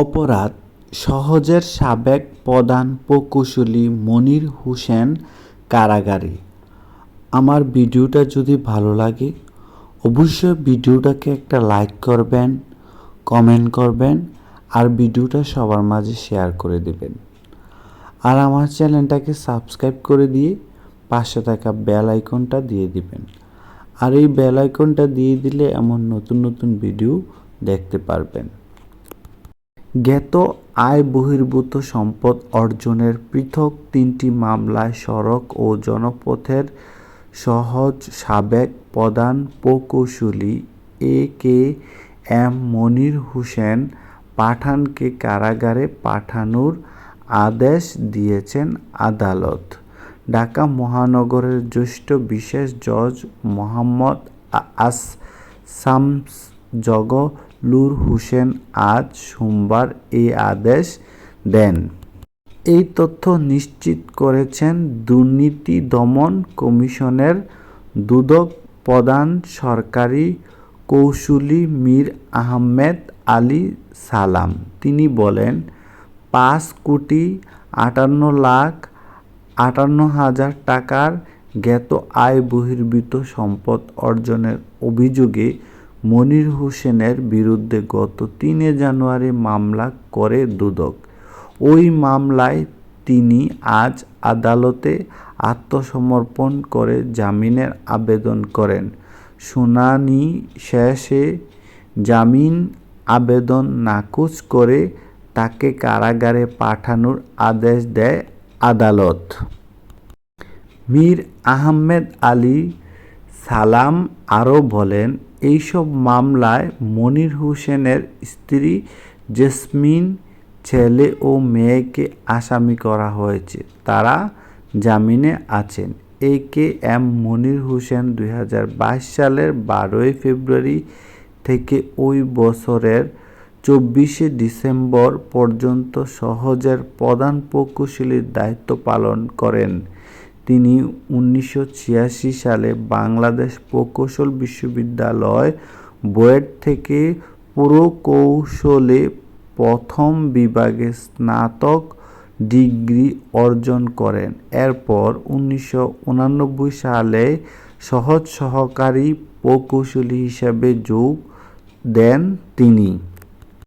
অপরাধ সহজের সাবেক প্রধান প্রকৌশলী মনির হোসেন কারাগারে। আমার ভিডিওটা যদি ভালো লাগে, অবশ্যই ভিডিওটাকে একটা লাইক করবেন, কমেন্ট করবেন, আর ভিডিওটা সবার মাঝে শেয়ার করে দেবেন। আর আমার চ্যানেলটাকে সাবস্ক্রাইব করে দিয়ে পাশে থাকা বেল আইকনটা দিয়ে দিবেন। আর এই বেল আইকনটা দিয়ে দিলে এমন নতুন নতুন ভিডিও দেখতে পারবেন। জ্ঞাত আয় বহির্ভূত সম্পদ অর্জনের পৃথক তিনটি মামলায় সড়ক ও জনপথের সহজ সাবেক প্রধান প্রকৌশলী এ কে এম মনির হোসেন পাঠানকে কারাগারে পাঠানোর আদেশ দিয়েছেন আদালত। ঢাকা মহানগরের জ্যেষ্ঠ বিশেষ জজ মোহাম্মদ আস শামস জগলুর হোসেন আজ সোমবার এই আদেশ দেন। এই তথ্য নিশ্চিত করেছেন দুর্নীতি দমন কমিশনের দুদক প্রধান সরকারি কৌশলী মীর আহমেদ আলী সালাম। তিনি বলেন, পাঁচ কোটি আটান্ন লাখ আটান্ন হাজার টাকার জ্ঞাত আয় বহির্ভূত সম্পদ অর্জনের অভিযোগে মনির হোসেনের বিরুদ্ধে গত তিনে জানুয়ারি মামলা করে দুদক। ওই মামলায় তিনি আজ আদালতে আত্মসমর্পণ করে জামিনের আবেদন করেন। শুনানি শেষে জামিন আবেদন নাকচ করে তাকে কারাগারে পাঠানোর আদেশ দেয় আদালত। মীর আহমেদ আলী সালাম আরও বলেন এইসব মামলায় মনির হোসেনের স্ত্রী জেসমিন, ছেলে ও মেয়েকে আসামি করা হয়েছে। তারা জামিনে আছেন। এ কে এম মনির হোসেন দুই হাজার বাইশ সালের বারোই ফেব্রুয়ারি থেকে ওই বছরের চব্বিশে ডিসেম্বর পর্যন্ত সহজের প্রধান প্রকৌশলীর দায়িত্ব পালন করেন। তিনি উনিশশো ছিয়াশি সালে বাংলাদেশ প্রকৌশল বিশ্ববিদ্যালয় বুয়েট থেকে পুরকৌশলে প্রথম বিভাগে স্নাতক ডিগ্রি অর্জন করেন। এরপর উনিশশো সালে সহজ সহকারী প্রকৌশলী হিসাবে যোগ দেন তিনি।